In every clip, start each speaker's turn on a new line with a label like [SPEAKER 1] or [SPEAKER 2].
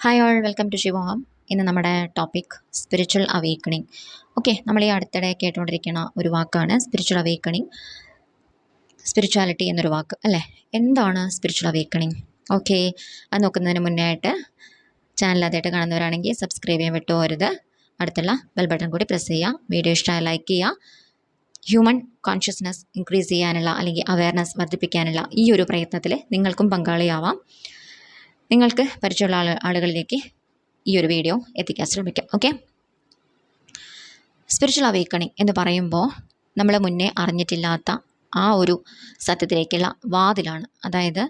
[SPEAKER 1] Hi all welcome to Shivoham ഇന്ന് നമ്മുടെ topic spiritual awakening okay നമ്മൾ ഈ അടുത്തിടെ കേട്ടുകൊണ്ടിരിക്കുന്ന ഒരു വാക്കാണ് സ്പിരിച്വൽ അവേക്കണിങ് സ്പിരിച്വാലിറ്റി എന്നൊരു വാക്ക് അല്ലേ? എന്താണ് സ്പിരിച്വൽ അവേക്കണിങ് ഓക്കെ അത് നോക്കുന്നതിന് മുന്നേ ആയിട്ട് ചാനൽ ആദ്യമായിട്ട് കാണുന്നവരാണെങ്കിൽ സബ്സ്ക്രൈബ് ചെയ്യാൻ വിട്ടുപോരുത് അടുത്തുള്ള ബെൽ ബട്ടൺ കൂടി പ്രസ് ചെയ്യുക. വീഡിയോ ഇഷ്ടമായി ലൈക്ക് ചെയ്യുക. ഹ്യൂമൻ കോൺഷ്യസ്നസ് ഇൻക്രീസ് ചെയ്യാനുള്ള അല്ലെങ്കിൽ അവയർനെസ് വർദ്ധിപ്പിക്കാനുള്ള ഈ ഒരു പ്രയത്നത്തിൽ നിങ്ങൾക്കും പങ്കാളിയാവാം. നിങ്ങൾക്ക് പരിചയമുള്ള ആൾ ആളുകളിലേക്ക് ഈ ഒരു വീഡിയോ എത്തിക്കാൻ ശ്രമിക്കാം ഓക്കെ സ്പിരിച്വൽ അവേക്കണിങ് എന്ന് പറയുമ്പോൾ നമ്മൾ മുന്നേ അറിഞ്ഞിട്ടില്ലാത്ത ആ ഒരു സത്യത്തിലേക്കുള്ള വാതിലാണ്. അതായത്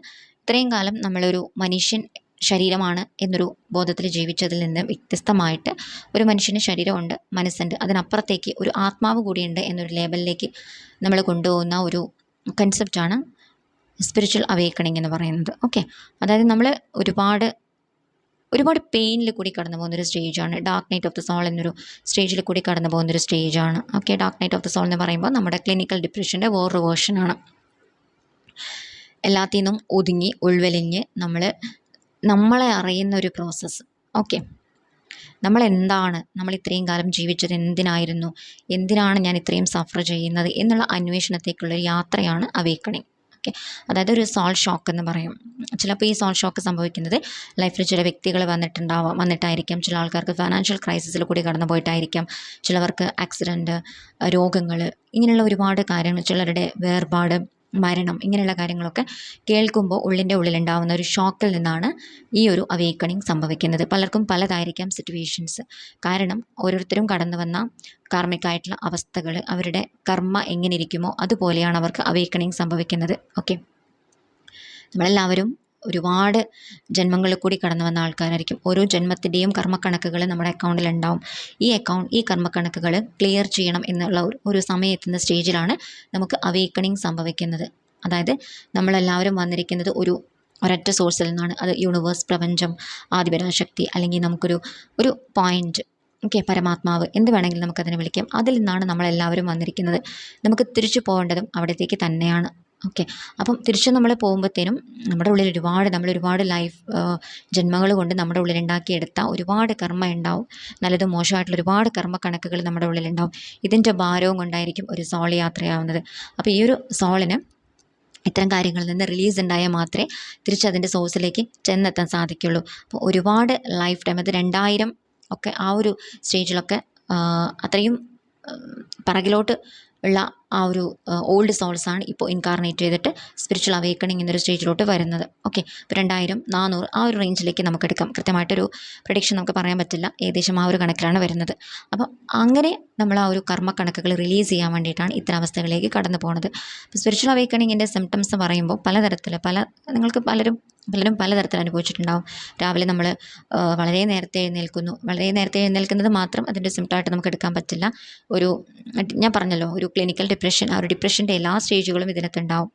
[SPEAKER 1] ഇത്രയും കാലം നമ്മളൊരു മനുഷ്യൻ ശരീരമാണ് എന്നൊരു ബോധത്തിൽ ജീവിച്ചതിൽ നിന്ന് വ്യത്യസ്തമായിട്ട് ഒരു മനുഷ്യന് ശരീരമുണ്ട് മനസ്സുണ്ട്. അതിനപ്പുറത്തേക്ക് ഒരു ആത്മാവ് കൂടിയുണ്ട് എന്നൊരു ലേബലിലേക്ക് നമ്മൾ കൊണ്ടുപോകുന്ന ഒരു കൺസെപ്റ്റാണ് സ്പിരിച്വൽ അവേക്കണിങ് എന്ന് പറയുന്നത്. ഓക്കെ അതായത് നമ്മൾ ഒരുപാട് ഒരുപാട് പെയിനിൽ കൂടി കടന്നു പോകുന്നൊരു സ്റ്റേജാണ് dark night of the soul എന്നൊരു സ്റ്റേജിൽ കൂടി കടന്നു പോകുന്നൊരു സ്റ്റേജാണ് okay dark night of the soul എന്ന് പറയുമ്പോൾ നമ്മുടെ ക്ലിനിക്കൽ ഡിപ്രഷന്റെ വേറൊരു വേർഷനാണ് എല്ലാത്തിൽ നിന്നും ഒതുങ്ങി ഉൾവലിഞ്ഞ് നമ്മൾ നമ്മളെ അറിയുന്ന ഒരു പ്രോസസ്സ് ഓക്കെ നമ്മൾ എന്താണ് നമ്മൾ ഇത്രയും കാലം ജീവിച്ചത് എന്തിനായിരുന്നു എന്തിനാണ് ഞാൻ ഇത്രയും സഫർ ചെയ്യുന്നത് എന്നുള്ള അന്വേഷണത്തേക്കുള്ളൊരു യാത്രയാണ് അവേക്കണിങ് ഓക്കെ അതായത് ഒരു സോൾ ഷോക്ക് എന്ന് പറയും. ചിലപ്പോൾ ഈ സോൾ ഷോക്ക് സംഭവിക്കുന്നത് ലൈഫിൽ ചില വ്യക്തികൾ വന്നിട്ടുണ്ടാവാം വന്നിട്ടായിരിക്കാം. ചില ആൾക്കാർക്ക് ഫൈനാൻഷ്യൽ ക്രൈസിസിൽ കൂടി കടന്നു പോയിട്ടായിരിക്കാം. ചിലവർക്ക് ആക്സിഡന്റ് രോഗങ്ങൾ ഇങ്ങനെയുള്ള ഒരുപാട് കാര്യങ്ങൾ ചിലരുടെ വേർപാട് മരണം ഇങ്ങനെയുള്ള കാര്യങ്ങളൊക്കെ കേൾക്കുമ്പോൾ ഉള്ളിന്റെ ഉള്ളിലുണ്ടാവുന്ന ഒരു ഷോക്കിൽ നിന്നാണ് ഈ ഒരു അവേക്കണിങ് സംഭവിക്കുന്നത്. പലർക്കും പലതായിരിക്കാം സിറ്റുവേഷൻസ് കാരണം ഓരോരുത്തരും കടന്നു വന്ന കാർമ്മികമായിട്ടുള്ള അവസ്ഥകൾ അവരുടെ കർമ്മ എങ്ങനെ ഇരിക്കുമോ അതുപോലെയാണ് അവർക്ക് അവേക്കണിങ് സംഭവിക്കുന്നത്. ഓക്കെ നമ്മളെല്ലാവരും ഒരുപാട് ജന്മങ്ങളിൽ കൂടി കടന്നു വന്ന ആൾക്കാരായിരിക്കും. ഓരോ ജന്മത്തിന്റെയും കർമ്മക്കണക്കുകൾ നമ്മുടെ അക്കൗണ്ടിൽ ഉണ്ടാവും. ഈ അക്കൗണ്ട് ഈ കർമ്മക്കണക്കുകൾ ക്ലിയർ ചെയ്യണം എന്നുള്ള ഒരു ഒരു സമയത്തുന്ന സ്റ്റേജിലാണ് നമുക്ക് അവേക്കണിങ് സംഭവിക്കുന്നത്. അതായത് നമ്മളെല്ലാവരും വന്നിരിക്കുന്നത് ഒരു ഒരൊറ്റ സോഴ്സിൽ നിന്നാണ്. അത് യൂണിവേഴ്സ് പ്രപഞ്ചം ആദിപരാശക്തി അല്ലെങ്കിൽ നമുക്കൊരു ഒരു പോയിന്റ് ഓക്കെ പരമാത്മാവ് എന്ത് വേണമെങ്കിലും നമുക്കതിനെ വിളിക്കാം. അതിൽ നിന്നാണ് നമ്മളെല്ലാവരും വന്നിരിക്കുന്നത്. നമുക്ക് തിരിച്ചു പോകേണ്ടതും അവിടത്തേക്ക് തന്നെയാണ്. ഓക്കെ. അപ്പം തിരിച്ച് നമ്മൾ പോകുമ്പോഴത്തേനും നമ്മുടെ ഉള്ളിൽ ഒരുപാട് നമ്മൾ ഒരുപാട് ലൈഫ് ജന്മങ്ങൾ കൊണ്ട് നമ്മുടെ ഉള്ളിൽ ഉണ്ടാക്കിയെടുത്ത ഒരുപാട് കർമ്മ ഉണ്ടാവും. നല്ലതും മോശമായിട്ടുള്ള ഒരുപാട് കർമ്മ കണക്കുകൾ നമ്മുടെ ഉള്ളിൽ ഉണ്ടാവും. ഇതിന്റെ ഭാരവും കൊണ്ടായിരിക്കും ഒരു സോൾ യാത്രയാവുന്നത്. അപ്പോൾ ഈ ഒരു സോളിന് ഇത്തരം കാര്യങ്ങളിൽ നിന്ന് റിലീസ് ഉണ്ടായാൽ മാത്രമേ തിരിച്ചതിന്റെ സോഴ്സിലേക്ക് ചെന്നെത്താൻ സാധിക്കുള്ളൂ. അപ്പോൾ ഒരുപാട് ലൈഫ് ടൈം അത് രണ്ടായിരം ഒക്കെ ആ ഒരു സ്റ്റേജിലൊക്കെ അത്രയും പിറകിലോട്ട് ഉള്ള ആ ഒരു ഓൾഡ് സോൾസാണ് ഇപ്പോൾ ഇൻകാർണേറ്റ് ചെയ്തിട്ട് സ്പിരിച്വൽ അവേക്കണിങ് എന്നൊരു സ്റ്റേജിലോട്ട് വരുന്നത്. ഓക്കെ ഇപ്പോൾ രണ്ടായിരം നാനൂറ് ആ ഒരു റേഞ്ചിലേക്ക് നമുക്ക് എടുക്കാം. കൃത്യമായിട്ടൊരു പ്രഡിക്ഷൻ നമുക്ക് പറയാൻ പറ്റില്ല. ഏകദേശം ആ ഒരു കണക്കിലാണ് വരുന്നത്. അപ്പോൾ അങ്ങനെ നമ്മൾ ആ ഒരു കർമ്മ കണക്കുകൾ റിലീസ് ചെയ്യാൻ വേണ്ടിയിട്ടാണ് ഇത്തരം അവസ്ഥകളിലേക്ക് കടന്നു പോകുന്നത് അപ്പോൾ സ്പിരിച്വൽ അവേക്കണിങ്ങിന്റെ സിംറ്റംസ് പറയുമ്പോൾ പലതരത്തിൽ പല നിങ്ങൾക്ക് പലരും പലരും പലതരത്തിൽ അനുഭവിച്ചിട്ടുണ്ടാവും. രാവിലെ നമ്മൾ വളരെ നേരത്തെ എഴുന്നേൽക്കുന്നു. വളരെ നേരത്തെ എഴുന്നേൽക്കുന്നത് മാത്രം അതിന്റെ സിംറ്റമായിട്ട് നമുക്ക് എടുക്കാൻ പറ്റില്ല. ഒരു ഞാൻ പറഞ്ഞല്ലോ ഒരു ക്ലിനിക്കൽ ഡിപ്രഷൻ ആ ഒരു ഡിപ്രഷന്റെ എല്ലാ സ്റ്റേജുകളും ഇതിനകത്ത് ഉണ്ടാവും.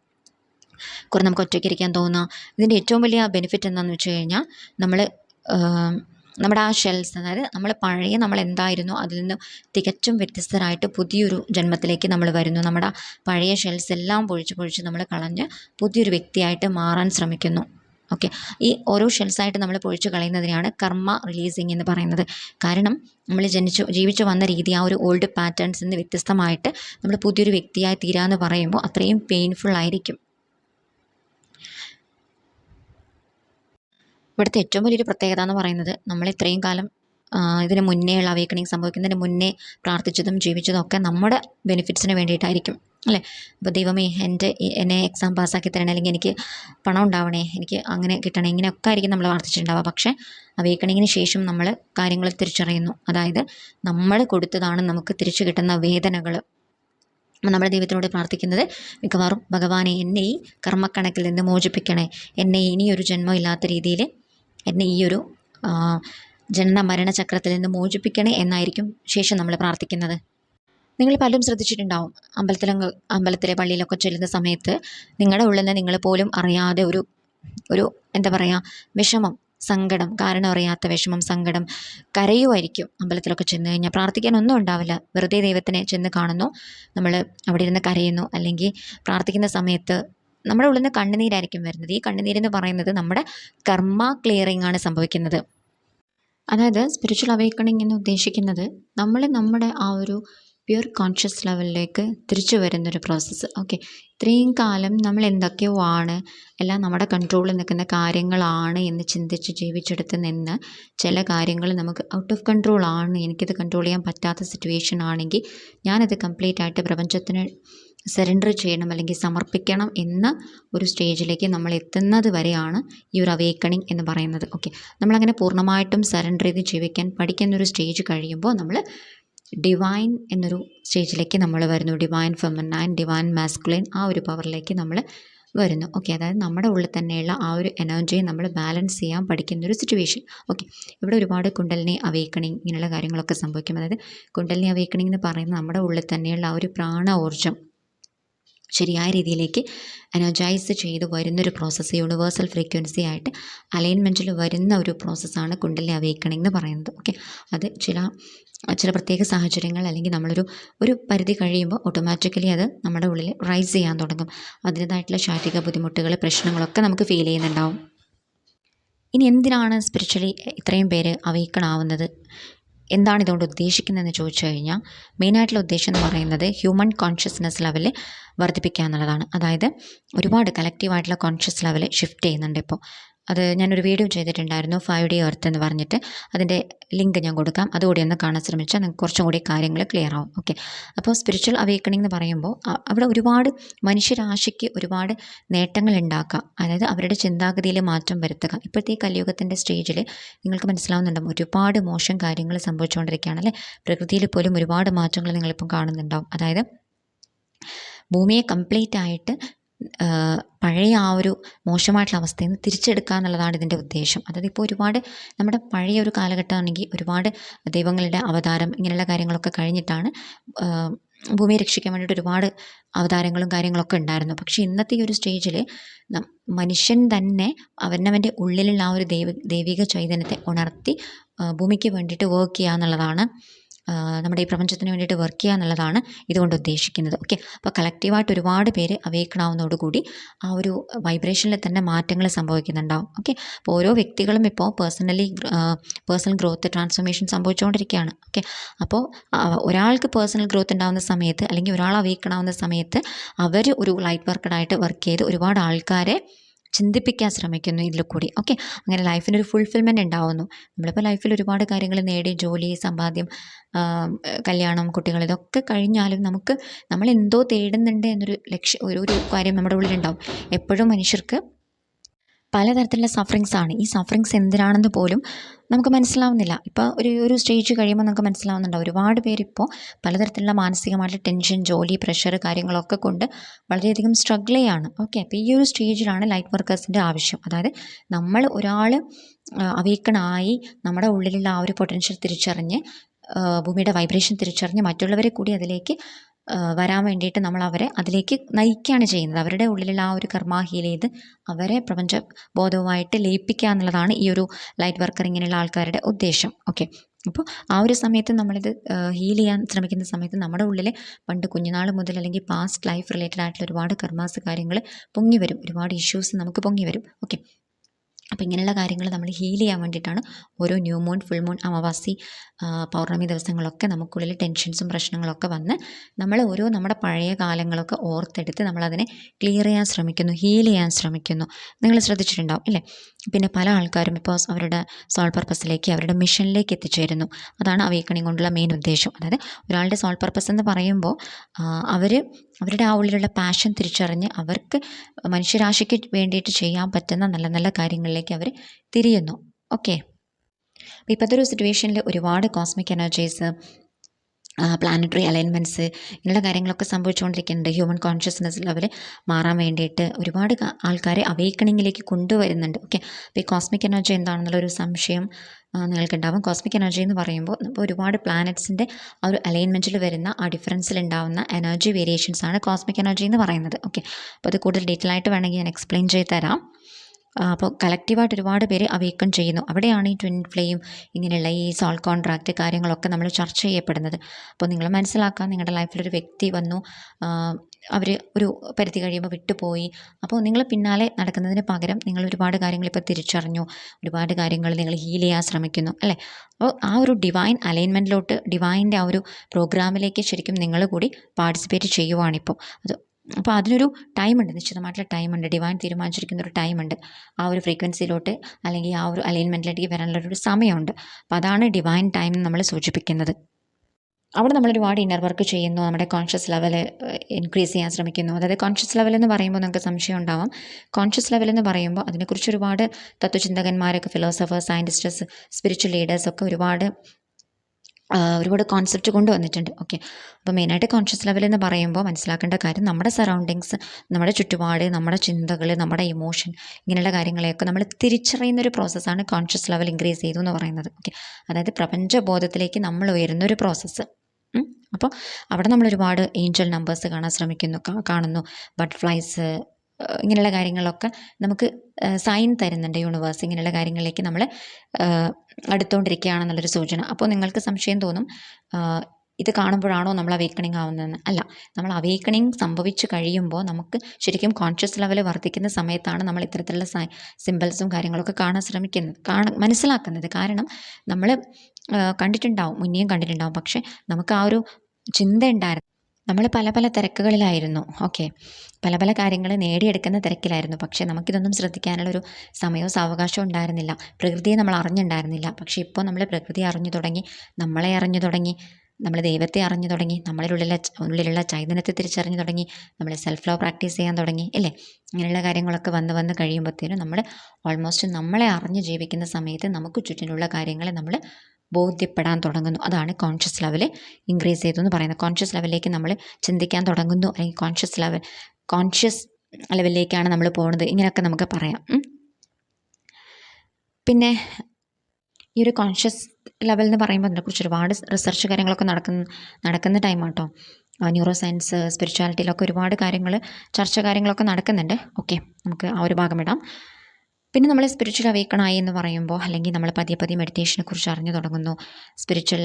[SPEAKER 1] കുറേ നമുക്ക് ഒറ്റയ്ക്ക് ഇരിക്കാൻ തോന്നുക ഇതിന്റെ ഏറ്റവും വലിയ ബെനിഫിറ്റ് എന്താണെന്ന് വെച്ച് കഴിഞ്ഞാൽ നമ്മൾ നമ്മുടെ ആ ഷെൽസ് അതായത് നമ്മൾ പഴയ നമ്മൾ എന്തായിരുന്നു അതിൽ നിന്ന് തികച്ചും വ്യത്യസ്തരായിട്ട് പുതിയൊരു ജന്മത്തിലേക്ക് നമ്മൾ വരുന്നു. നമ്മുടെ പഴയ ഷെൽസ് എല്ലാം പൊഴിച്ച് പൊഴിച്ച് നമ്മൾ കളഞ്ഞ് പുതിയൊരു വ്യക്തിയായിട്ട് മാറാൻ ശ്രമിക്കുന്നു. ഓക്കെ ഈ ഓരോ ഷെൽസായിട്ട് നമ്മൾ പൊഴിച്ചു കളയുന്നതിനാണ് കർമ്മ റിലീസിങ് എന്ന് പറയുന്നത്. കാരണം നമ്മൾ ജനിച്ചു ജീവിച്ചു വന്ന രീതി ആ ഒരു ഓൾഡ് പാറ്റേൺസിൽ നിന്ന് വ്യത്യസ്തമായിട്ട് നമ്മൾ പുതിയൊരു വ്യക്തിയായി തീരാന്ന് പറയുമ്പോൾ അത്രയും പെയിൻഫുൾ ആയിരിക്കും. ഇവിടുത്തെ ഏറ്റവും വലിയൊരു പ്രത്യേകത എന്ന് പറയുന്നത് നമ്മൾ ഇത്രയും കാലം ഇതിന് മുന്നേ ഉള്ള അവേക്കണിങ് സംഭവിക്കുന്നതിന് മുന്നേ പ്രാർത്ഥിച്ചതും ജീവിച്ചതും ഒക്കെ നമ്മുടെ ബെനിഫിറ്റ്സിന് വേണ്ടിയിട്ടായിരിക്കും അല്ലേ? അപ്പോൾ ദൈവമേ എന്റെ എന്നെ എക്സാം പാസ്സാക്കി തരണേ അല്ലെങ്കിൽ എനിക്ക് പണം ഉണ്ടാവണേ എനിക്ക് അങ്ങനെ കിട്ടണേ ഇങ്ങനെയൊക്കെ ആയിരിക്കും നമ്മൾ പ്രാർത്ഥിച്ചിട്ടുണ്ടാവുക. പക്ഷേ അവേക്കണിങ്ങിന് ശേഷം നമ്മൾ കാര്യങ്ങൾ തിരിച്ചറിയുന്നു. അതായത് നമ്മൾ കൊടുത്തതാണ് നമുക്ക് തിരിച്ചു കിട്ടുന്ന വേദനകൾ നമ്മുടെ ദൈവത്തിനോട് പ്രാർത്ഥിക്കുന്നത് മിക്കവാറും ഭഗവാനെ എന്നെ ഈ കർമ്മക്കണക്കിൽ നിന്ന് മോചിപ്പിക്കണേ. എന്നെ ഇനിയൊരു ജന്മം ഇല്ലാത്ത രീതിയിൽ എന്നെ ഈ ഒരു ജനന മരണ ചക്രത്തിൽ നിന്ന് മോചിപ്പിക്കണേ എന്നായിരിക്കും ശേഷം നമ്മൾ പ്രാർത്ഥിക്കുന്നത്. നിങ്ങൾ പലരും ശ്രദ്ധിച്ചിട്ടുണ്ടാവും. അമ്പലത്തിലെ അമ്പലത്തിലെ പള്ളിയിലൊക്കെ ചെല്ലുന്ന സമയത്ത് നിങ്ങളുടെ ഉള്ളിൽ നിന്ന് നിങ്ങൾ പോലും അറിയാതെ ഒരു ഒരു എന്താ പറയുക വിഷമം സങ്കടം കാരണം അറിയാത്ത വിഷമം സങ്കടം കരയുമായിരിക്കും അമ്പലത്തിലൊക്കെ ചെന്ന് കഴിഞ്ഞാൽ. പ്രാർത്ഥിക്കാനൊന്നും ഉണ്ടാവില്ല. വെറുതെ ദൈവത്തിനെ ചെന്ന് കാണുന്നു. നമ്മൾ അവിടെ ഇരുന്ന് കരയുന്നു. അല്ലെങ്കിൽ പ്രാർത്ഥിക്കുന്ന സമയത്ത് നമ്മുടെ ഉള്ളിൽ നിന്ന് കണ്ണുനീരായിരിക്കും വരുന്നത്. ഈ കണ്ണുനീരെന്ന് പറയുന്നത് നമ്മുടെ കർമ്മ ക്ലിയറിംഗ് ആണ് സംഭവിക്കുന്നത്. അതായത് സ്പിരിച്വൽ അവേക്കണിംഗ് എന്ന് ഉദ്ദേശിക്കുന്നത് നമ്മളെ നമ്മുടെ ആ ഒരു പ്യുർ കോൺഷ്യസ് ലെവലിലേക്ക് തിരിച്ചു വരുന്നൊരു പ്രോസസ്സ് ഓക്കെ ഇത്രയും കാലം നമ്മൾ എന്തൊക്കെയോ ആണ് എല്ലാം നമ്മുടെ കൺട്രോളിൽ നിൽക്കുന്ന കാര്യങ്ങളാണ് എന്ന് ചിന്തിച്ച് ജീവിച്ചെടുത്ത് നിന്ന് ചില കാര്യങ്ങൾ നമുക്ക് ഔട്ട് ഓഫ് കൺട്രോൾ ആണ് എനിക്കിത് കൺട്രോൾ ചെയ്യാൻ പറ്റാത്ത സിറ്റുവേഷൻ ആണെങ്കിൽ ഞാനത് കംപ്ലീറ്റ് ആയിട്ട് പ്രപഞ്ചത്തിന് സറണ്ടർ ചെയ്യണം അല്ലെങ്കിൽ സമർപ്പിക്കണം എന്ന ഒരു സ്റ്റേജിലേക്ക് നമ്മൾ എത്തുന്നത് വരെയാണ് ഈ ഒരു അവേക്കണിങ് എന്ന് പറയുന്നത്. ഓക്കെ നമ്മളങ്ങനെ പൂർണമായിട്ടും സറണ്ടർ ചെയ്ത് ജീവിക്കാൻ പഠിക്കുന്നൊരു സ്റ്റേജ് കഴിയുമ്പോൾ നമ്മൾ ഡിവൈൻ എന്നൊരു സ്റ്റേജിലേക്ക് നമ്മൾ വരുന്നു. ഡിവൈൻ ഫെമിനൈൻ ഡിവൈൻ മാസ്കുലൈൻ ആ ഒരു പവറിലേക്ക് നമ്മൾ വരുന്നു. ഓക്കെ അതായത് നമ്മുടെ ഉള്ളിൽ തന്നെയുള്ള ആ ഒരു എനർജിയെ നമ്മൾ ബാലൻസ് ചെയ്യാൻ പഠിക്കുന്ന ഒരു സിറ്റുവേഷൻ ഓക്കെ ഇവിടെ ഒരുപാട് കുണ്ടലിനി അവേക്കണിങ് ഇങ്ങനെയുള്ള കാര്യങ്ങളൊക്കെ സംഭവിക്കും. അതായത് കുണ്ടലിനി അവേക്കണിങ് എന്ന് പറയുന്നത് നമ്മുടെ ഉള്ളിൽ തന്നെയുള്ള ആ ഒരു പ്രാണ ഊർജം. ശരിയായ രീതിയിലേക്ക് എനർജൈസ് ചെയ്ത് വരുന്നൊരു പ്രോസസ്സ് യൂണിവേഴ്സൽ ഫ്രീക്വൻസി ആയിട്ട് അലൈൻമെന്റിൽ വരുന്ന ഒരു പ്രോസസ്സാണ് കുണ്ടലി അവേക്കണിങ് എന്ന് പറയുന്നത്. ഓക്കെ അത് ചില ചില പ്രത്യേക സാഹചര്യങ്ങൾ അല്ലെങ്കിൽ നമ്മളൊരു ഒരു പരിധി കഴിയുമ്പോൾ ഓട്ടോമാറ്റിക്കലി അത് നമ്മുടെ ഉള്ളിൽ റൈസ് ചെയ്യാൻ തുടങ്ങും. അതിന്റേതായിട്ടുള്ള ശാരീരിക ബുദ്ധിമുട്ടുകൾ പ്രശ്നങ്ങളൊക്കെ നമുക്ക് ഫീൽ ചെയ്യുന്നുണ്ടാവും. ഇനി എന്തിനാണ് സ്പിരിച്വലി ഇത്രയും പേര് അവയ്ക്കണാവുന്നത്? എന്താണ് ഇതുകൊണ്ട് ഉദ്ദേശിക്കുന്നതെന്ന് ചോദിച്ചു കഴിഞ്ഞാൽ മെയിനായിട്ടുള്ള ഉദ്ദേശം എന്ന് പറയുന്നത് ഹ്യൂമൻ കോൺഷ്യസ്നെസ് ലെവൽ വർദ്ധിപ്പിക്കുക എന്നുള്ളതാണ്. അതായത് ഒരുപാട് കളക്റ്റീവായിട്ടുള്ള കോൺഷ്യസ് ലെവൽ ഷിഫ്റ്റ് ചെയ്യുന്നുണ്ട് ഇപ്പോൾ. അത് ഞാനൊരു വീഡിയോ ചെയ്തിട്ടുണ്ടായിരുന്നു ഫൈവ് ഡി എർത്ത് എന്ന് പറഞ്ഞിട്ട്. അതിന്റെ ലിങ്ക് ഞാൻ കൊടുക്കാം. അതുകൂടി ഒന്ന് കാണാൻ ശ്രമിച്ചാൽ നിങ്ങൾക്ക് കുറച്ചും കൂടി കാര്യങ്ങൾ ക്ലിയർ ആവും. ഓക്കെ അപ്പോൾ സ്പിരിച്വൽ അവേക്കണിംഗ് എന്ന് പറയുമ്പോൾ അവിടെ ഒരുപാട് മനുഷ്യരാശിക്ക് ഒരുപാട് നേട്ടങ്ങൾ ഉണ്ടാക്കുക അതായത് അവരുടെ ചിന്താഗതിയിൽ മാറ്റം വരുത്തുക. ഇപ്പോഴത്തെ ഈ കലിയുഗത്തിന്റെ സ്റ്റേജിൽ നിങ്ങൾക്ക് മനസ്സിലാവുന്നുണ്ടാവും ഒരുപാട് മോശം കാര്യങ്ങൾ സംഭവിച്ചുകൊണ്ടിരിക്കുകയാണ് അല്ലേ? പ്രകൃതിയിൽ പോലും ഒരുപാട് മാറ്റങ്ങൾ നിങ്ങളിപ്പം കാണുന്നുണ്ടാവും. അതായത് ഭൂമിയെ കംപ്ലീറ്റ് ആയിട്ട് പഴയ ആ ഒരു മോശമായിട്ടുള്ള അവസ്ഥയിൽ നിന്ന് തിരിച്ചെടുക്കുക എന്നുള്ളതാണ് ഇതിന്റെ ഉദ്ദേശം. അതായത് ഇപ്പോൾ ഒരുപാട് നമ്മുടെ പഴയ ഒരു കാലഘട്ടമാണെങ്കിൽ ഒരുപാട് ദൈവങ്ങളുടെ അവതാരം ഇങ്ങനെയുള്ള കാര്യങ്ങളൊക്കെ കഴിഞ്ഞിട്ടാണ് ഭൂമിയെ രക്ഷിക്കാൻ വേണ്ടിയിട്ട് ഒരുപാട് അവതാരങ്ങളും കാര്യങ്ങളൊക്കെ ഉണ്ടായിരുന്നു. പക്ഷേ ഇന്നത്തെ ഈ ഒരു സ്റ്റേജിൽ മനുഷ്യൻ തന്നെ അവനവന്റെ ഉള്ളിലുള്ള ആ ഒരു ദൈവ ദൈവിക ചൈതന്യത്തെ ഉണർത്തി ഭൂമിക്ക് വേണ്ടിയിട്ട് വർക്ക് ചെയ്യുക എന്നുള്ളതാണ് നമ്മുടെ ഈ പ്രപഞ്ചത്തിന് വേണ്ടിയിട്ട് വർക്ക് ചെയ്യുക എന്നുള്ളതാണ് ഇതുകൊണ്ട് ഉദ്ദേശിക്കുന്നത്. ഓക്കെ അപ്പോൾ കളക്റ്റീവായിട്ട് ഒരുപാട് പേര് അവേക്കണാവുന്നതോടുകൂടി ആ ഒരു വൈബ്രേഷനിൽ തന്നെ മാറ്റങ്ങൾ സംഭവിക്കുന്നുണ്ടാവും. ഓക്കെ അപ്പോൾ ഓരോ വ്യക്തികളും ഇപ്പോൾ പേഴ്സണലി പേഴ്സണൽ ഗ്രോത്ത് ട്രാൻസ്ഫോർമേഷൻ സംഭവിച്ചുകൊണ്ടിരിക്കുകയാണ് ഓക്കെ അപ്പോൾ ഒരാൾക്ക് പേഴ്സണൽ ഗ്രോത്ത് ഉണ്ടാകുന്ന സമയത്ത് അല്ലെങ്കിൽ ഒരാൾ അവേക്കണാവുന്ന സമയത്ത് അവർ ഒരു ലൈറ്റ് വർക്കഡായിട്ട് വർക്ക് ചെയ്ത് ഒരുപാട് ആൾക്കാരെ ചിന്തിപ്പിക്കാൻ ശ്രമിക്കുന്നു ഇതിൽ കൂടി. ഓക്കെ അങ്ങനെ ലൈഫിനൊരു ഫുൾഫിൽമെന്റ് ഉണ്ടാവുന്നു. നമ്മളിപ്പോൾ ലൈഫിൽ ഒരുപാട് കാര്യങ്ങൾ നേടി ജോലി സമ്പാദ്യം കല്യാണം കുട്ടികൾ ഇതൊക്കെ കഴിഞ്ഞാലും നമുക്ക് നമ്മൾ എന്തോ തേടുന്നുണ്ട് എന്നൊരു ലക്ഷ്യം ഒരു ഒരു കാര്യം നമ്മുടെ ഉള്ളിലുണ്ടാവും. എപ്പോഴും മനുഷ്യർക്ക് പലതരത്തിലുള്ള ആണ്. ഈ സഫറിങ്സ് എന്തിനാണെന്ന് പോലും നമുക്ക് മനസ്സിലാവുന്നില്ല. ഇപ്പോൾ ഒരു ഒരു സ്റ്റേജ് കഴിയുമ്പോൾ നമുക്ക് മനസ്സിലാവുന്നുണ്ട്. ഒരുപാട് പേരിപ്പോൾ പലതരത്തിലുള്ള മാനസികമായിട്ടുള്ള ടെൻഷൻ ജോലി പ്രഷർ കാര്യങ്ങളൊക്കെ കൊണ്ട് വളരെയധികം സ്ട്രഗിൾ ചെയ്യാണ്. ഓക്കെ അപ്പോൾ ഈ ഒരു സ്റ്റേജിലാണ് ലൈറ്റ് വർക്കേഴ്സിന്റെ ആവശ്യം. അതായത് നമ്മൾ ഒരാൾ അവേക്കണായി നമ്മുടെ ഉള്ളിലുള്ള ആ ഒരു പൊട്ടൻഷ്യൽ തിരിച്ചറിഞ്ഞ് ഭൂമിയുടെ വൈബ്രേഷൻ തിരിച്ചറിഞ്ഞ് മറ്റുള്ളവരെ കൂടി അതിലേക്ക് വരാൻ വേണ്ടിയിട്ട് നമ്മൾ അവരെ അതിലേക്ക് നയിക്കുകയാണ് ചെയ്യുന്നത്. അവരുടെ ഉള്ളിലുള്ള ആ ഒരു ഹീൽ അവരെ പ്രപഞ്ച ബോധവുമായിട്ട് ലയിപ്പിക്കുക എന്നുള്ളതാണ് ഈ ഒരു ലൈറ്റ് വർക്കർ ഇങ്ങനെയുള്ള ആൾക്കാരുടെ ഉദ്ദേശം. ഓക്കെ അപ്പോൾ ആ ഒരു സമയത്ത് നമ്മളിത് ഹീൽ ചെയ്യാൻ ശ്രമിക്കുന്ന സമയത്ത് നമ്മുടെ ഉള്ളിൽ പണ്ട് കുഞ്ഞുനാൾ മുതൽ അല്ലെങ്കിൽ പാസ്റ്റ് ലൈഫ് റിലേറ്റഡ് ആയിട്ടുള്ള ഒരുപാട് കർമാസ് കാര്യങ്ങൾ പൊങ്ങി വരും. ഒരുപാട് ഇഷ്യൂസ് നമുക്ക് പൊങ്ങി വരും. ഓക്കെ അപ്പോൾ ഇങ്ങനെയുള്ള കാര്യങ്ങൾ നമ്മൾ ഹീൽ ചെയ്യാൻ വേണ്ടിയിട്ടാണ് ഓരോ ന്യൂ മൂൺ ഫുൾ മൂൺ അമാവാസി പൗർണമി ദിവസങ്ങളൊക്കെ നമുക്കുള്ളിൽ ടെൻഷൻസും പ്രശ്നങ്ങളൊക്കെ വന്ന് നമ്മൾ ഓരോ നമ്മുടെ പഴയ കാലങ്ങളൊക്കെ ഓർത്തെടുത്ത് നമ്മളതിനെ ക്ലിയർ ചെയ്യാൻ ശ്രമിക്കുന്നു ഹീൽ ചെയ്യാൻ ശ്രമിക്കുന്നു. നിങ്ങൾ ശ്രദ്ധിച്ചിട്ടുണ്ടാവും അല്ലേ? പിന്നെ പല ആൾക്കാരും ഇപ്പോൾ അവരുടെ സോൾ പർപ്പസിലേക്ക് അവരുടെ മിഷനിലേക്ക് എത്തിച്ചേരുന്നു. അതാണ് അവേക്കണിങ് കൊണ്ടുള്ള മെയിൻ ഉദ്ദേശം. അതായത് ഒരാളുടെ സോൾ പർപ്പസ് എന്ന് പറയുമ്പോൾ അവർ അവരുടെ ആ ഉള്ളിലുള്ള പാഷൻ തിരിച്ചറിഞ്ഞ് അവർക്ക് മനുഷ്യരാശിക്ക് വേണ്ടിയിട്ട് ചെയ്യാൻ പറ്റുന്ന നല്ല നല്ല കാര്യങ്ങളിലേക്ക് അവർ തിരിയുന്നു. ഓക്കെ ഇപ്പോഴത്തെ ഒരു സിറ്റുവേഷനിൽ ഒരുപാട് കോസ്മിക് എനർജീസ് പ്ലാനറ്ററി അലൈൻമെന്റ്സ് ഇങ്ങനെയുള്ള കാര്യങ്ങളൊക്കെ സംഭവിച്ചുകൊണ്ടിരിക്കുന്നുണ്ട്. ഹ്യൂമൻ കോൺഷ്യസ്നെസ് ലെവൽ മാറാൻ വേണ്ടിയിട്ട് ഒരുപാട് ആൾക്കാരെ അവേക്കണിങ്ങിലേക്ക് കൊണ്ടുവരുന്നുണ്ട്. ഓക്കെ അപ്പോൾ ഈ കോസ്മിക് എനർജി എന്താണെന്നുള്ളൊരു സംശയം നിങ്ങൾക്കുണ്ടാവും. കോസ്മിക് എനർജി എന്ന് പറയുമ്പോൾ ഇപ്പോൾ ഒരുപാട് പ്ലാനറ്റ്സിന്റെ ആ ഒരു അലൈൻമെന്റിൽ വരുന്ന ആ ഡിഫറൻസിൽ ഉണ്ടാവുന്ന എനർജി വേരിയേഷൻസ് ആണ് കോസ്മിക് എനർജി എന്ന് പറയുന്നത്. ഓക്കെ അപ്പോൾ അത് കൂടുതൽ ഡീറ്റെയിൽ ആയിട്ട് വേണമെങ്കിൽ ഞാൻ എക്സ്പ്ലെയിൻ ചെയ്ത് തരാം അപ്പോൾ കളക്റ്റീവായിട്ട് ഒരുപാട് പേര് അവേക്കൺ ചെയ്യുന്നു. അവിടെയാണ് ഈ ട്വിൻ ഫ്ലെയിം ഇങ്ങനെയുള്ള ഈ സോൾ കോൺട്രാക്റ്റ് കാര്യങ്ങളൊക്കെ നമ്മൾ ചർച്ച ചെയ്യപ്പെടുന്നത്. അപ്പോൾ നിങ്ങൾ മനസ്സിലാക്കാൻ നിങ്ങളുടെ ലൈഫിലൊരു വ്യക്തി വന്നു. അവർ ഒരു പരിധി കഴിയുമ്പോൾ വിട്ടുപോയി. അപ്പോൾ നിങ്ങൾ പിന്നാലെ നടക്കുന്നതിന് പകരം നിങ്ങൾ ഒരുപാട് കാര്യങ്ങൾ ഇപ്പോൾ തിരിച്ചറിഞ്ഞു. ഒരുപാട് കാര്യങ്ങൾ നിങ്ങൾ ഹീൽ ചെയ്യാൻ ശ്രമിക്കുന്നു അല്ലേ? അപ്പോൾ ആ ഒരു ഡിവൈൻ അലൈൻമെന്റിലോട്ട് ഡിവൈന്റെ ആ ഒരു പ്രോഗ്രാമിലേക്ക് ശരിക്കും നിങ്ങൾ കൂടി പാർട്ടിസിപ്പേറ്റ് ചെയ്യുവാണിപ്പോൾ അത് അപ്പോൾ അതിനൊരു ടൈമുണ്ട് നിശ്ചിതമായിട്ടുള്ള ടൈമുണ്ട്. ഡിവൈൻ തീരുമാനിച്ചിരിക്കുന്ന ഒരു ടൈമുണ്ട്. ആ ഒരു ഫ്രീക്വൻസിയിലോട്ട് അല്ലെങ്കിൽ ആ ഒരു അലൈൻമെന്റിലേക്ക് വരാനുള്ള ഒരു സമയമുണ്ട്. അപ്പോൾ അതാണ് ഡിവൈൻ ടൈം നമ്മൾ സൂചിപ്പിക്കുന്നത്. അവിടെ നമ്മൾ ഒരുപാട് ഇന്നർ വർക്ക് ചെയ്യുന്നു നമ്മുടെ കോൺഷ്യസ് ലെവൽ ഇൻക്രീസ് ചെയ്യാൻ ശ്രമിക്കുന്നു. അതായത് കോൺഷ്യസ് ലെവൽ എന്ന് പറയുമ്പോൾ നമുക്ക് സംശയം ഉണ്ടാവാം. കോൺഷ്യസ് ലെവൽ എന്ന് പറയുമ്പോൾ അതിനെക്കുറിച്ച് ഒരുപാട് തത്വചിന്തകന്മാരൊക്കെ ഫിലോസഫേഴ്സ് സയന്റിസ്റ്റേഴ്സ് സ്പിരിച്വൽ ലീഡേഴ്സൊക്കെ ഒരുപാട് ഒരുപാട് കോൺസെപ്റ്റ് കൊണ്ടുവന്നിട്ടുണ്ട്. ഓക്കെ അപ്പോൾ മെയിനായിട്ട് കോൺഷ്യസ് ലെവൽ എന്ന് പറയുമ്പോൾ മനസ്സിലാക്കേണ്ട കാര്യം നമ്മുടെ സറൗണ്ടിങ്സ് നമ്മുടെ ചുറ്റുപാട് നമ്മുടെ ചിന്തകൾ നമ്മുടെ ഇമോഷൻ ഇങ്ങനെയുള്ള കാര്യങ്ങളെയൊക്കെ നമ്മൾ തിരിച്ചറിയുന്ന ഒരു പ്രോസസ്സാണ് കോൺഷ്യസ് ലെവൽ ഇൻക്രീസ് ചെയ്തു എന്ന് പറയുന്നത്. ഓക്കെ അതായത് പ്രപഞ്ചബോധത്തിലേക്ക് നമ്മൾ ഉയരുന്ന ഒരു പ്രോസസ്സ് അപ്പോൾ അവിടെ നമ്മൾ ഒരുപാട് ഏഞ്ചൽ നമ്പേഴ്സ് കാണാൻ ശ്രമിക്കുന്നു കാണുന്നു. ബട്ടർഫ്ലൈസ് ഇങ്ങനെയുള്ള കാര്യങ്ങളൊക്കെ നമുക്ക് സൈൻ തരുന്നുണ്ട് യൂണിവേഴ്സ് ഇങ്ങനെയുള്ള കാര്യങ്ങളിലേക്ക് നമ്മൾ അടുത്തുകൊണ്ടിരിക്കുകയാണെന്നുള്ളൊരു സൂചന. അപ്പോൾ നിങ്ങൾക്ക് സംശയം തോന്നും ഇത് കാണുമ്പോഴാണോ നമ്മൾ അവേക്കണിങ് ആവുന്നതെന്ന്? അല്ല നമ്മൾ അവേക്കണിങ് സംഭവിച്ചു കഴിയുമ്പോൾ നമുക്ക് ശരിക്കും കോൺഷ്യസ് ലെവൽ വർദ്ധിക്കുന്ന സമയത്താണ് നമ്മൾ ഇത്തരത്തിലുള്ള സൈ സിമ്പിൾസും കാര്യങ്ങളൊക്കെ കാണാൻ ശ്രമിക്കുന്നത് കാണ മനസ്സിലാക്കുന്നത്. കാരണം നമ്മൾ കണ്ടിട്ടുണ്ടാവും മുന്നേയും കണ്ടിട്ടുണ്ടാവും. പക്ഷേ നമുക്ക് ആ ഒരു ചിന്ത ഉണ്ടായിരുന്നു. നമ്മൾ പല പല തിരക്കുകളിലായിരുന്നു. ഓക്കെ. പല പല കാര്യങ്ങൾ നേടിയെടുക്കുന്ന തിരക്കിലായിരുന്നു. പക്ഷേ നമുക്കിതൊന്നും ശ്രദ്ധിക്കാനുള്ളൊരു സമയവും സാവകാശവും ഉണ്ടായിരുന്നില്ല. പ്രകൃതിയെ നമ്മൾ അറിഞ്ഞിട്ടുണ്ടായിരുന്നില്ല പക്ഷേ ഇപ്പോൾ നമ്മൾ പ്രകൃതി അറിഞ്ഞു തുടങ്ങി നമ്മളെ അറിഞ്ഞു തുടങ്ങി നമ്മൾ ദൈവത്തെ അറിഞ്ഞു തുടങ്ങി നമ്മളിലുള്ള ഉള്ളിലുള്ള ചൈതന്യത്തെ തിരിച്ചറിഞ്ഞു തുടങ്ങി നമ്മൾ സെൽഫ് ലോ പ്രാക്ടീസ് ചെയ്യാൻ തുടങ്ങി അല്ലേ ഇങ്ങനെയുള്ള കാര്യങ്ങളൊക്കെ വന്ന് വന്ന് കഴിയുമ്പോഴത്തേനും നമ്മൾ ഓൾമോസ്റ്റ് നമ്മളെ അറിഞ്ഞ് ജീവിക്കുന്ന സമയത്ത് നമുക്ക് ചുറ്റിനുള്ള കാര്യങ്ങളെ നമ്മൾ ബോധ്യപ്പെടാൻ തുടങ്ങുന്നു. അതാണ് കോൺഷ്യസ് ലെവൽ ഇൻക്രീസ് ചെയ്തു എന്ന് പറയുന്നത്. കോൺഷ്യസ് ലെവലിലേക്ക് നമ്മൾ ചിന്തിക്കാൻ തുടങ്ങുന്നു. അല്ലെങ്കിൽ കോൺഷ്യസ് ലെവൽ കോൺഷ്യസ് ലെവലിലേക്കാണ് നമ്മൾ പോകുന്നത്. ഇങ്ങനെയൊക്കെ നമുക്ക് പറയാം. പിന്നെ ഈ ഒരു കോൺഷ്യസ് ലെവൽ എന്ന് പറയുമ്പോൾ അതിനെക്കുറിച്ച് ഒരുപാട് റിസർച്ച് കാര്യങ്ങളൊക്കെ നടക്കുന്ന നടക്കുന്ന ടൈമാട്ടോ ന്യൂറോ സയൻസ് സ്പിരിച്വാലിറ്റിയിലൊക്കെ ഒരുപാട് കാര്യങ്ങൾ ചർച്ച കാര്യങ്ങളൊക്കെ നടക്കുന്നുണ്ട്. ഓക്കെ നമുക്ക് ആ ഒരു ഭാഗം ഇടാം. പിന്നെ നമ്മൾ സ്പിരിച്വൽ അവേക്കണായി എന്ന് പറയുമ്പോൾ അല്ലെങ്കിൽ നമ്മൾ പതിയെ പതിയെ മെഡിറ്റേഷനെ കുറിച്ച് അറിഞ്ഞു തുടങ്ങുന്നു സ്പിരിച്വൽ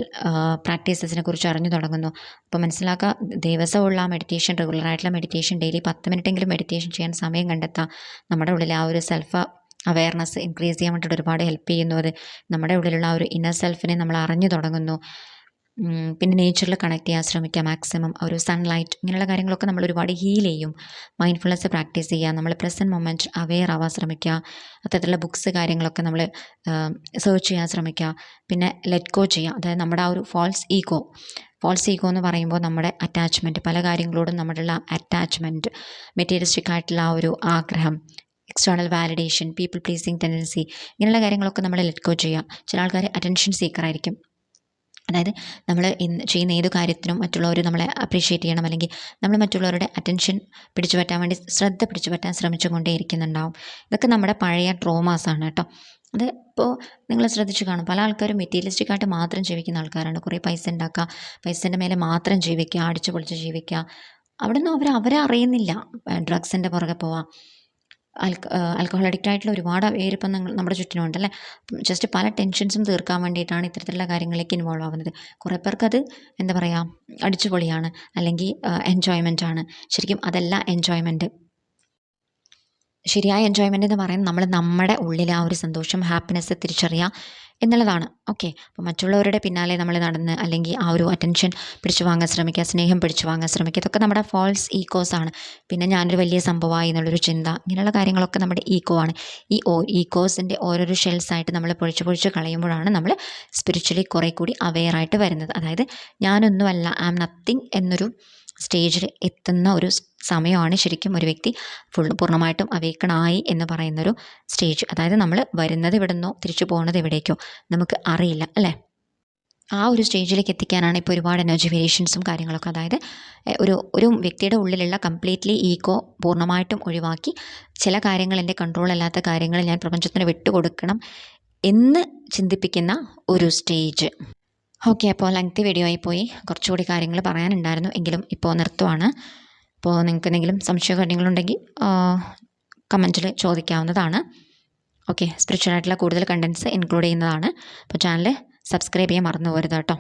[SPEAKER 1] പ്രാക്ടീസസിനെ കുറിച്ച് അറിഞ്ഞു തുടങ്ങുന്നു. അപ്പോൾ മനസ്സിലാക്കുക ദിവസമുള്ള ആ മെഡിറ്റേഷൻ റെഗുലറായിട്ടുള്ള മെഡിറ്റേഷൻ ഡെയിലി പത്ത് മിനിറ്റെങ്കിലും മെഡിറ്റേഷൻ ചെയ്യാൻ സമയം കണ്ടെത്താം നമ്മുടെ ഉള്ളിൽ ആ ഒരു സെൽഫ് അവയർനെസ് ഇൻക്രീസ് ചെയ്യാൻ വേണ്ടിയിട്ട് ഒരുപാട് ഹെൽപ്പ് ചെയ്യുന്നു. അത് നമ്മുടെ ഉള്ളിലുള്ള ആ ഒരു ഇന്നർ സെൽഫിനെ നമ്മൾ അറിഞ്ഞു തുടങ്ങുന്നു. പിന്നെ നേച്ചറിൽ കണക്ട് ചെയ്യാൻ ശ്രമിക്കുക മാക്സിമം ഒരു സൺലൈറ്റ് ഇങ്ങനെയുള്ള കാര്യങ്ങളൊക്കെ നമ്മൾ ഒരുപാട് ഹീൽ ചെയ്യും. മൈൻഡ്ഫുൾനെസ് പ്രാക്ടീസ് ചെയ്യുക നമ്മൾ പ്രസന്റ് മൊമെന്റ് അവെയർ ആവാൻ ശ്രമിക്കുക അത്തരത്തിലുള്ള ബുക്സ് കാര്യങ്ങളൊക്കെ നമ്മൾ സെർച്ച് ചെയ്യാൻ ശ്രമിക്കുക പിന്നെ ലെറ്റ് ഗോ ചെയ്യുക അതായത് നമ്മുടെ ആ ഒരു ഫോൾസ് ഈഗോ ഫോൾസ് ഈഗോ എന്ന് പറയുമ്പോൾ നമ്മുടെ അറ്റാച്ച്മെന്റ് പല കാര്യങ്ങളോടും നമ്മളുള്ള അറ്റാച്ച്മെന്റ് മെറ്റീരിയലിസ്റ്റിക് ആയിട്ടുള്ള ആ ഒരു ആഗ്രഹം external validation people pleasing tendency ഇങ്ങനെയുള്ള കാര്യങ്ങളൊക്കെ നമ്മൾ ലെറ്റ് ഗോ ചെയ്യുക. ചില ആൾക്കാർ അറ്റൻഷൻ സീക്കറായിരിക്കും അതായത് നമ്മൾ ചെയ്യുന്ന ഏത് കാര്യത്തിനും മറ്റുള്ളവർ നമ്മളെ അപ്രീഷിയേറ്റ് ചെയ്യണം. അല്ലെങ്കിൽ നമ്മൾ മറ്റുള്ളവരുടെ അറ്റൻഷൻ പിടിച്ചു പറ്റാൻ വേണ്ടി ശ്രദ്ധ പിടിച്ചു പറ്റാൻ ശ്രമിച്ചുകൊണ്ടേ ഇരിക്കുന്നുണ്ടാവും ഇതൊക്കെ നമ്മുടെ പഴയ ട്രോമാസാണ് കേട്ടോ. അത് ഇപ്പോൾ നിങ്ങൾ ശ്രദ്ധിച്ചു കാണും. പല ആൾക്കാരും മെറ്റീരിയലിസ്റ്റിക് ആയിട്ട് മാത്രം ജീവിക്കുന്ന ആൾക്കാരാണ്. കുറേ പൈസ ഉണ്ടാക്കുക പൈസേന്റെ മേലെ മാത്രം ജീവിക്കുക അടിച്ചു പൊളിച്ച് ജീവിക്കുക. അവിടെ നിന്ന് അവർ അവരെ അറിയുന്നില്ല ഡ്രഗ്സിന്റെ പുറകെ പോവാം. ആൽക്കഹോൾ അഡിക്റ്റ് ആയിട്ടുള്ള ഒരുപാട് പേര് ഇപ്പം നിങ്ങൾ നമ്മുടെ ചുറ്റിനുണ്ട് അല്ലേ ജസ്റ്റ് പല ടെൻഷൻസും തീർക്കാൻ വേണ്ടിയിട്ടാണ് ഇത്തരത്തിലുള്ള കാര്യങ്ങളിലേക്ക് ഇൻവോൾവ് ആവുന്നത്. കുറേ പേർക്കത് എന്താ പറയുക അടിച്ചുപൊളിയാണ്. അല്ലെങ്കിൽ എൻജോയ്മെന്റ് ആണ്. ശരിക്കും അതല്ല എൻജോയ്മെന്റ് ശരിയായ എൻജോയ്മെന്റ് എന്ന് പറയുന്നത് നമ്മൾ നമ്മുടെ ഉള്ളിലെ ആ ഒരു സന്തോഷം ഹാപ്പിനെസ് തിരിച്ചറിയുക എന്നുള്ളതാണ്. ഓക്കെ അപ്പോൾ മറ്റുള്ളവരുടെ പിന്നാലെ നമ്മൾ നടന്ന് അല്ലെങ്കിൽ ആ ഒരു അറ്റൻഷൻ പിടിച്ചു വാങ്ങാൻ ശ്രമിക്കുക സ്നേഹം പിടിച്ചു വാങ്ങാൻ ശ്രമിക്കുക ഇതൊക്കെ നമ്മുടെ ഫോൾസ് ഈക്കോസ് ആണ്. പിന്നെ ഞാനൊരു വലിയ സംഭവമായി എന്നുള്ളൊരു ചിന്ത ഇങ്ങനെയുള്ള കാര്യങ്ങളൊക്കെ നമ്മുടെ ഈക്കോ ആണ്. ഈ ഓ ഈക്കോസിന്റെ ഓരോരോ ഷെൽസ് ആയിട്ട് നമ്മൾ പൊഴിച്ച് പൊഴിച്ച് കളയുമ്പോഴാണ് നമ്മൾ സ്പിരിച്വലി കുറേ കൂടി അവെയറായിട്ട് വരുന്നത്. അതായത് ഞാനൊന്നുമല്ല ഐ ആം നത്തിങ് എന്നൊരു സ്റ്റേജിൽ എത്തുന്ന ഒരു സമയമാണ് ശരിക്കും ഒരു വ്യക്തി ഫുൾ പൂർണമായിട്ടും അവേക്കണായി എന്ന് പറയുന്നൊരു സ്റ്റേജ്. അതായത് നമ്മൾ വരുന്നത് നിന്നോ തിരിച്ചു പോകുന്നത് എവിടേക്കോ നമുക്ക് അറിയില്ല അല്ലേ? ആ ഒരു സ്റ്റേജിലേക്ക് എത്തിക്കാനാണ് ഇപ്പോൾ ഒരുപാട് എനർജി വേരിയേഷൻസും കാര്യങ്ങളൊക്കെ അതായത് ഒരു ഒരു വ്യക്തിയുടെ ഉള്ളിലുള്ള കംപ്ലീറ്റ്ലി ഈഗോ പൂർണമായിട്ടും ഒഴിവാക്കി ചില കാര്യങ്ങൾ എന്റെ കൺട്രോളല്ലാത്ത കാര്യങ്ങൾ ഞാൻ പ്രപഞ്ചത്തിന് വിട്ടുകൊടുക്കണം എന്ന് ചിന്തിപ്പിക്കുന്ന ഒരു സ്റ്റേജ്. ഓക്കെ അപ്പോൾ ലെങ്തി വീഡിയോ ആയി പോയി. കുറച്ചുകൂടി കാര്യങ്ങൾ പറയാനുണ്ടായിരുന്നു. എങ്കിലും ഇപ്പോൾ നിർത്തുവാണ്. അപ്പോൾ നിങ്ങൾക്ക് എന്തെങ്കിലും സംശയമോ കാര്യങ്ങളുണ്ടെങ്കിൽ കമന്റിൽ ചോദിക്കാവുന്നതാണ്. ഓക്കെ സ്പിരിച്വൽ ആയിട്ടുള്ള കൂടുതൽ കണ്ടൻസ് ഇൻക്ലൂഡ് ചെയ്യുന്നതാണ്. അപ്പോൾ ചാനൽ സബ്സ്ക്രൈബ് ചെയ്യാൻ മറന്നു പോരുത് കേട്ടോ.